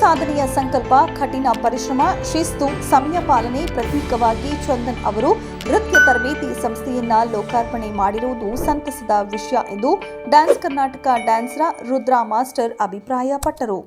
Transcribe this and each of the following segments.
ಸಾಧನೆಯ ಸಂಕಲ್ಪ, ಕಠಿಣ ಪರಿಶ್ರಮ, ಶಿಸ್ತು, ಸಮಯ ಪಾಲನೆ ಪ್ರತೀಕವಾಗಿ ಚಂದನ್ ಅವರು ನೃತ್ಯ ತರಬೇತಿ ಸಂಸ್ಥೆಯನ್ನ ಲೋಕಾರ್ಪಣೆ ಮಾಡಿರುವುದು ಸಂತಸದ ವಿಷಯ ಎಂದು ಡ್ಯಾನ್ಸ್ ಕರ್ನಾಟಕ ಡ್ಯಾನ್ಸ್ರ ರುದ್ರಾ ಮಾಸ್ಟರ್ ಅಭಿಪ್ರಾಯಪಟ್ಟರು.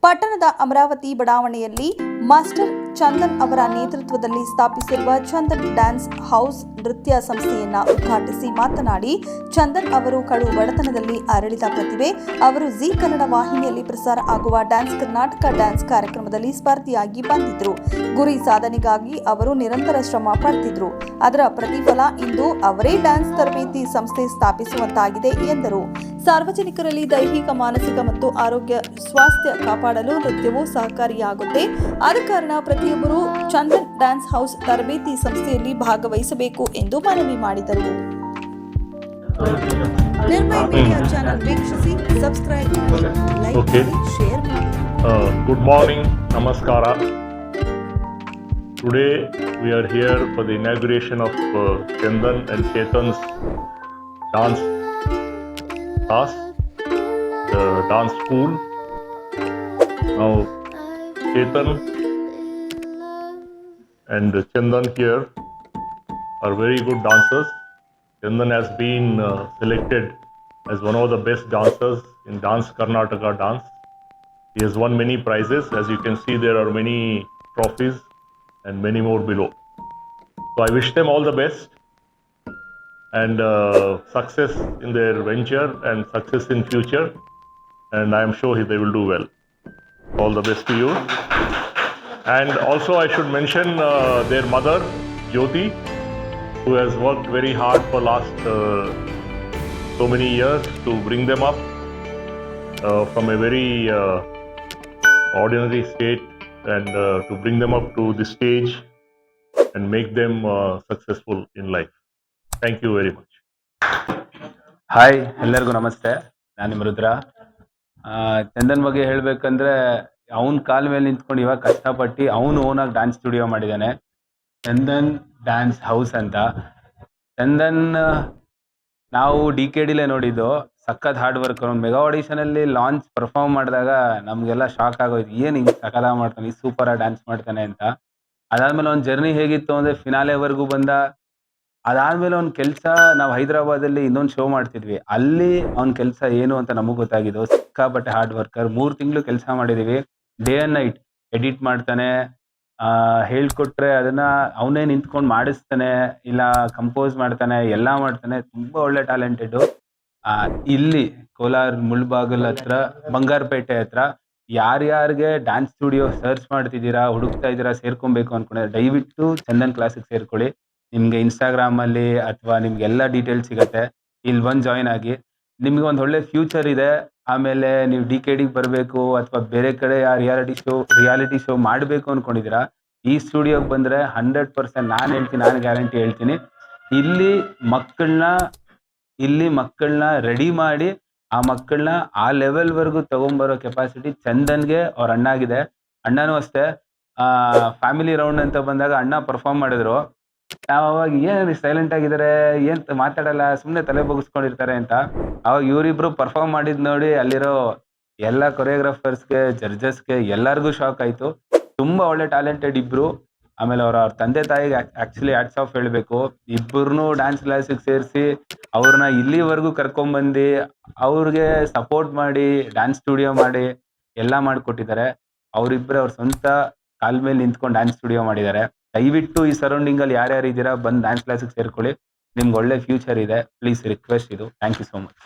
ಪಟ್ಟಣದ ಅಮರಾವತಿ ಬಡಾವಣೆಯಲ್ಲಿ ಮಾಸ್ಟರ್ ಚಂದನ್ ಅವರ ನೇತೃತ್ವದಲ್ಲಿ ಸ್ಥಾಪಿಸಿರುವ ಚಂದನ್ ಡ್ಯಾನ್ಸ್ ಹೌಸ್ ನೃತ್ಯ ಸಂಸ್ಥೆಯನ್ನ ಉದ್ಘಾಟಿಸಿ ಮಾತನಾಡಿ, ಚಂದನ್ ಅವರು ಕಡು ಬಡತನದಲ್ಲಿ ಅರಳಿದ ಪ್ರತಿಭೆ, ಅವರು ಜಿ ಕನ್ನಡ ವಾಹಿನಿಯಲ್ಲಿ ಪ್ರಸಾರ ಆಗುವ ಡ್ಯಾನ್ಸ್ ಕರ್ನಾಟಕ ಡ್ಯಾನ್ಸ್ ಕಾರ್ಯಕ್ರಮದಲ್ಲಿ ಸ್ಪರ್ಧಿಯಾಗಿ ಬಂದಿದ್ರು. ಗುರಿ ಸಾಧನೆಗಾಗಿ ಅವರು ನಿರಂತರ ಶ್ರಮ ಪಡ್ತಿದ್ರು. ಅದರ ಪ್ರತಿಫಲ ಇಂದು ಅವರೇ ಡ್ಯಾನ್ಸ್ ತರಬೇತಿ ಸಂಸ್ಥೆ ಸ್ಥಾಪಿಸುವಂತಾಗಿದೆ ಎಂದರು. ಸಾರ್ವಜನಿಕರಲ್ಲಿ ದೈಹಿಕ, ಮಾನಸಿಕ ಮತ್ತು ಆರೋಗ್ಯ, ಸ್ವಾಸ್ಥ್ಯ ಕಾಪಾಡಲು ನೃತ್ಯವು ಸಹಕಾರಿಯಾಗುತ್ತೆ. ಆದ ಕಾರಣ ಪ್ರತಿಯೊಬ್ಬರು ಚಂದನ್ ಡ್ಯಾನ್ಸ್ ಹೌಸ್ ತರಬೇತಿ ಸಂಸ್ಥೆಯಲ್ಲಿ ಭಾಗವಹಿಸಬೇಕು ಎಂದು ಮನವಿ ಮಾಡಿದರು ನಿರ್ಮಯ ಮೀಡಿಯಾ ಚಾನೆಲ್ ವೀಕ್ಷಿಸಿ ಸಬ್ಸ್ಕ್ರೈಬ್ ಮಾಡಿ ಲೈಕ್. ಮಾಡಿ ಶೇರ್ ಮಾಡಿ ಗುಡ್ ಮಾರ್ನಿಂಗ್ ನಮಸ್ಕಾರ today here for the inauguration of uh, Chandan and Chetan's dance class, the dance school. Now, Chetan and Chandan here are very good dancers. Chandan has been uh, selected as one of the best dancers in Dance Karnataka Dance. He has won many prizes. As you can see, there are many trophies and many more below. So I wish them all the best and uh, success in their venture and success in future. And I am sure they will do well. All the best to you. And also, I should mention uh, their mother, Jyoti, who has worked very hard for last uh, so many years to bring them up uh, from a very uh, ordinary state and uh, to bring them up to this stage and make them uh, successful in life. Thank you very much. Hi ಎಲ್ಲರಿಗೂ ನಮಸ್ತೆ ನಾನು ನಿಮ್ಮ ರುದ್ರ ಆ, ಚಂದನ್ ಬಗ್ಗೆ ಹೇಳ್ಬೇಕಂದ್ರೆ ಅವನ ಕಾಲ ಮೇಲೆ ನಿಂತ್ಕೊಂಡು ಇವಾಗ ಕಷ್ಟಪಟ್ಟು ಅವನು ಓನಾಗಿ ಡ್ಯಾನ್ಸ್ ಸ್ಟುಡಿಯೋ ಮಾಡಿದ್ದಾನೆ ಚಂದನ್ ಡ್ಯಾನ್ಸ್ ಹೌಸ್ ಅಂತ. ಚಂದನ್, ನಾವು ಡಿ ಕೆ ಡಿಲೇ ನೋಡಿದ್ದು, ಸಖತ್ ಹಾರ್ಡ್ ವರ್ಕ್ ಅವ್ನು ಮೆಗಾ ಆಡಿಷನಲ್ಲಿ ಲಾಂಚ್ ಪರ್ಫಾರ್ಮ್ ಮಾಡಿದಾಗ ನಮ್ಗೆಲ್ಲ ಶಾಕ್ ಆಗೋಯ್ತು. ಏನ್ ಹಿಂಗೆ ಸಕಲ ಮಾಡ್ತಾನೆ, ಈ ಆಗಿ ಡ್ಯಾನ್ಸ್ ಮಾಡ್ತಾನೆ ಅಂತ. ಅದಾದ್ಮೇಲೆ ಅವ್ನ ಜರ್ನಿ ಹೇಗಿತ್ತು ಅಂದರೆ ಫಿನಾಲೆವರೆಗೂ ಬಂದ. ಅದಾದ್ಮೇಲೆ ಅವ್ನ ಕೆಲಸ, ನಾವು ಹೈದರಾಬಾದಲ್ಲಿ ಇನ್ನೊಂದು ಶೋ ಮಾಡ್ತಿದ್ವಿ. ಅಲ್ಲಿ ಅವ್ನ ಕೆಲಸ ಏನು ಅಂತ ನಮಗ್ ಗೊತ್ತಾಗಿದ್ದು. ಸಿಕ್ಕಾಪಟ್ಟೆ ಹಾರ್ಡ್ ವರ್ಕರ್ ಮೂರ್ ತಿಂಗಳು ಕೆಲಸ ಮಾಡಿದೀವಿ. ಡೇ ಅಂಡ್ ನೈಟ್ ಎಡಿಟ್ ಮಾಡ್ತಾನೆ ಹೇಳ್ಕೊಟ್ರೆ ಅದನ್ನ ಅವನೇ ನಿಂತ್ಕೊಂಡು ಮಾಡಿಸ್ತಾನೆ, ಇಲ್ಲ ಕಂಪೋಸ್ ಮಾಡ್ತಾನೆ, ಎಲ್ಲ ಮಾಡ್ತಾನೆ, ತುಂಬಾ ಒಳ್ಳೆ ಟ್ಯಾಲೆಂಟೆಡ್ ಇಲ್ಲಿ ಕೋಲಾರ ಮುಳ್ಬಾಗಲ್ ಹತ್ರ, ಬಂಗಾರಪೇಟೆ ಹತ್ರ, ಯಾರ್ಯಾರಿಗೆ ಡ್ಯಾನ್ಸ್ ಸ್ಟುಡಿಯೋ ಸರ್ಚ್ ಮಾಡ್ತಿದ್ದೀರಾ, ಹುಡುಕ್ತಾ ಇದ್ದೀರಾ ಸೇರ್ಕೊಬೇಕು ಅನ್ಕೊಂಡ್ರೆ ದಯವಿಟ್ಟು ಚಂದನ್ ಕ್ಲಾಸಿಗೆ ಸೇರ್ಕೊಳ್ಳಿ. ನಿಮ್ಗೆ ಇನ್ಸ್ಟಾಗ್ರಾಮ್ ಅಲ್ಲಿ ಅಥವಾ ನಿಮ್ಗೆ ಎಲ್ಲ ಡೀಟೇಲ್ಸ್ ಸಿಗತ್ತೆ. ಇಲ್ಲಿ ಬಂದು ಜಾಯಿನ್ ಆಗಿ. ನಿಮ್ಗೆ ಒಂದು ಒಳ್ಳೆ ಫ್ಯೂಚರ್ ಇದೆ. ಆಮೇಲೆ ನೀವು ಡಿ ಕೆ ಡಿಗೆ ಬರಬೇಕು ಅಥವಾ ಬೇರೆ ಕಡೆ ರಿಯಾಲಿಟಿ ಶೋ ರಿಯಾಲಿಟಿ ಶೋ ಮಾಡಬೇಕು ಅಂದ್ಕೊಂಡಿದ್ದೀರಾ ಈ ಸ್ಟುಡಿಯೋಗೆ ಬಂದ್ರೆ ಹಂಡ್ರೆಡ್ ಪರ್ಸೆಂಟ್ ನಾನು ಹೇಳ್ತೀನಿ, ನಾನು ಗ್ಯಾರಂಟಿ ಹೇಳ್ತೀನಿ. ಇಲ್ಲಿ ಮಕ್ಕಳನ್ನ ಇಲ್ಲಿ ಮಕ್ಕಳನ್ನ ರೆಡಿ ಮಾಡಿ, ಆ ಮಕ್ಕಳನ್ನ ಆ ಲೆವೆಲ್ವರೆಗೂ ತಗೊಂಬರೋ ಕೆಪಾಸಿಟಿ ಚಂದನ್ಗೆ ಅವ್ರ ಅಣ್ಣಾಗಿದೆ. ಅಣ್ಣನೂ ಅಷ್ಟೇ. ಫ್ಯಾಮಿಲಿ ರೌಂಡ್ ಅಂತ ಬಂದಾಗ ಅಣ್ಣ ಪರ್ಫಾರ್ಮ್ ಮಾಡಿದ್ರು. ನಾವ್ ಅವಾಗ ಏನ್ ಸೈಲೆಂಟ್ ಆಗಿದ್ದಾರೆ ಏನ್ ಮಾತಾಡಲ್ಲ, ಸುಮ್ನೆ ತಲೆ ಬಗ್ಸ್ಕೊಂಡಿರ್ತಾರೆ ಅಂತ, ಅವಾಗ ಇವರಿಬ್ರು ಪರ್ಫಾರ್ಮ್ ಮಾಡಿದ್ ನೋಡಿ ಅಲ್ಲಿರೋ ಎಲ್ಲ ಕೊರಿಯೋಗ್ರಾಫರ್ಸ್ಗೆ ಜಡ್ಜಸ್ಗೆ ಎಲ್ಲರಿಗೂ ಶಾಕ್ ಆಯ್ತು. ತುಂಬಾ ಒಳ್ಳೆ ಟ್ಯಾಲೆಂಟೆಡ್ ಇಬ್ರು. ಆಮೇಲೆ ಅವ್ರ ಅವ್ರ ತಂದೆ ತಾಯಿಗೆ ಆಕ್ಚುಲಿ ಆಟ್ಸ್ ಆಫ್ ಹೇಳ್ಬೇಕು. ಇಬ್ಬರನ್ನು ಡ್ಯಾನ್ಸ್ ಕ್ಲಾಸಿಗೆ ಸೇರಿಸಿ ಅವ್ರನ್ನ ಇಲ್ಲಿವರೆಗೂ ಕರ್ಕೊಂಬಂದು ಅವ್ರಿಗೆ ಸಪೋರ್ಟ್ ಮಾಡಿ ಡ್ಯಾನ್ಸ್ ಸ್ಟುಡಿಯೋ ಮಾಡಿ ಎಲ್ಲ ಮಾಡಿಕೊಟ್ಟಿದ್ದಾರೆ. ಅವರಿಬ್ಬರು ಅವ್ರ ಸ್ವಂತ ಕಾಲ್ ಮೇಲೆ ನಿಂತ್ಕೊಂಡು ಡ್ಯಾನ್ಸ್ ಸ್ಟುಡಿಯೋ ಮಾಡಿದ್ದಾರೆ. ದಯವಿಟ್ಟು ಈ ಸರೌಂಡಿಂಗ್ ಅಲ್ಲಿ ಯಾರ್ಯಾರು ಇದ್ದೀರಾ, ಬಂದು ಡ್ಯಾನ್ಸ್ ಕ್ಲಾಸಿಗೆ ಸೇರ್ಕೊಳ್ಳಿ. ನಿಮ್ಗೆ ಒಳ್ಳೆ ಫ್ಯೂಚರ್ ಇದೆ. ಪ್ಲೀಸ್ ರಿಕ್ವೆಸ್ಟ್ ಇದು. Thank you so much